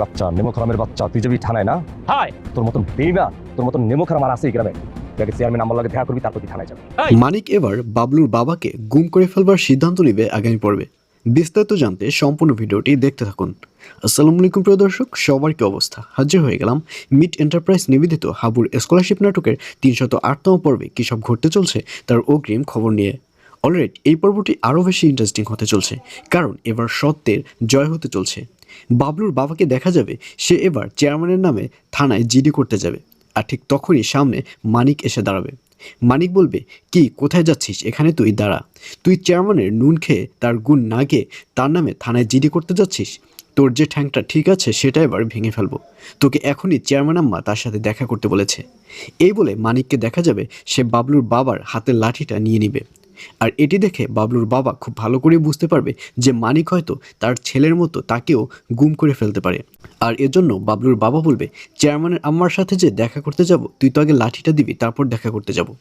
বাচ্চা নেমোখারামের বাচ্চা তুই যাবি থানায় না? হয়! তোর মতন বেইবা তোর মতন নেমোখারাম আর আছে এই গ্রামে। তুই চেয়ারম্যান আমার লাগে দেখা করবি তারপর তুই থানায় যাবি। মানিক এবার বাবলুর বাবাকে গুম করে ফেলবার সিদ্ধান্ত নেবে আগামী পর্বে। বিস্তারিত জানতে সম্পূর্ণ ভিডিওটি দেখতে থাকুন। আসসালামু আলাইকুম প্রিয় দর্শক সবার কি অবস্থা? হাজির হয়ে গেলাম মিট এন্টারপ্রাইজ নিবেদিত হাবুর স্কলারশিপ নাটকের তিনশত আটতম পর্বে কী সব ঘটতে চলছে তার অগ্রিম খবর নিয়ে। অলরেডি এই পর্বটি আরও বেশি ইন্টারেস্টিং হতে চলছে কারণ এবার সত্যের জয় হতে চলছে। বাবলুর বাবাকে দেখা যাবে, সে এবার চেয়ারম্যানের নামে থানায় জিডি করতে যাবে। আর ঠিক তখনই সামনে মানিক এসে দাঁড়াবে। মানিক বলবে, কি, কোথায় যাচ্ছিস? এখানে তুই দাঁড়া। তুই চেয়ারম্যানের নুন খেয়ে তার গুণ না গিয়ে তার নামে থানায় জিডি করতে যাচ্ছিস? তোর যে ঠ্যাংটা ঠিক আছে, সেটা এবার ভেঙে ফেলব। তোকে এখনই চেয়ারম্যান আম্মা তার সাথে দেখা করতে বলেছে। এই বলে মানিককে দেখা যাবে, সে বাবলুর বাবার হাতের লাঠিটা নিয়ে নিবে। আর এটি দেখে বাবলুর বাবা খুব ভালো করে বুঝতে পারবে যে মানিক হয়তো তার ছেলের মতো তাকেও গুম করে ফেলতে পারে। আর এজন্য বাবলুর বাবা বলবে, চেয়ারম্যানের আম্মার সাথে যে দেখা করতে যাব, তুই তো আগে লাঠিটা দিবি, তারপর দেখা করতে যাব।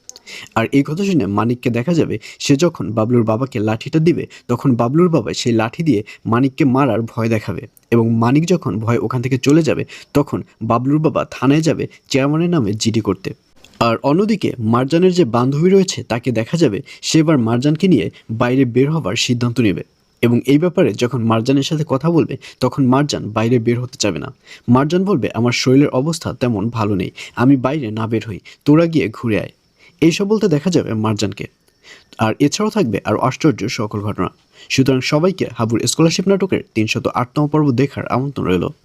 আর এই কথা শুনে মানিককে দেখা যাবে, সে যখন বাবলুর বাবাকে লাঠিটা দিবে, তখন বাবলুর বাবা সেই লাঠি দিয়ে মানিককে মারার ভয় দেখাবে। এবং মানিক যখন ভয় ওখান থেকে চলে যাবে, তখন বাবলুর বাবা থানায় যাবে চেয়ারম্যানের নামে জিডি করতে। আর অন্যদিকে, মারজানের যে বান্ধবী রয়েছে, তাকে দেখা যাবে, সে এবার মারজানকে নিয়ে বাইরে বের হবার সিদ্ধান্ত নেবে। এবং এই ব্যাপারে যখন মারজানের সাথে কথা বলবে, তখন মারজান বাইরে বের হতে চাবে না। মারজান বলবে, আমার শরীরের অবস্থা তেমন ভালো নেই, আমি বাইরে না বের হই, তোরা গিয়ে ঘুরে আয়। এইসব বলতে দেখা যাবে মারজানকে। আর এছাড়াও থাকবে আর আশ্চর্য সকল ঘটনা। সুতরাং সবাইকে হাবুর স্কলারশিপ নাটকের তিনশত আটতম পর্ব দেখার আমন্ত্রণ রইল।